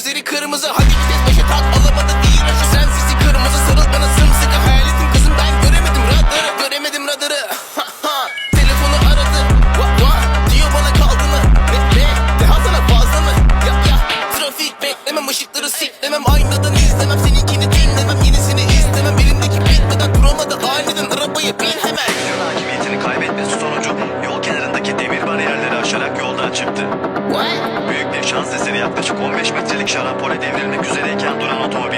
Gözleri kırmızı. Hadi vites beşe tak. Alamadın iyi aşı Sen sisi kırmızı. Sarıl bana sımsıkı. Hayaletim kızım. Ben göremedim. Radarı Göremedim radarı. Telefonu aradı. What what Diyor bana kaldı mı? Ne ne Daha sana fazla mı? Ya ya. Trafik beklemem. Işıkları siklemem. Aynadan izlemem. Seninkini dinlemem. Yenisini istemem elimdeki bitmeden duramadı. Aniden arabaya bin hemen. Takibiyetini kaybetmesi sonucu yol kenarındaki demir bariyerleri aşarak yoldan çıktı yaklaşık 15 metrelik şarampole devrilmek üzereyken duran otomobilde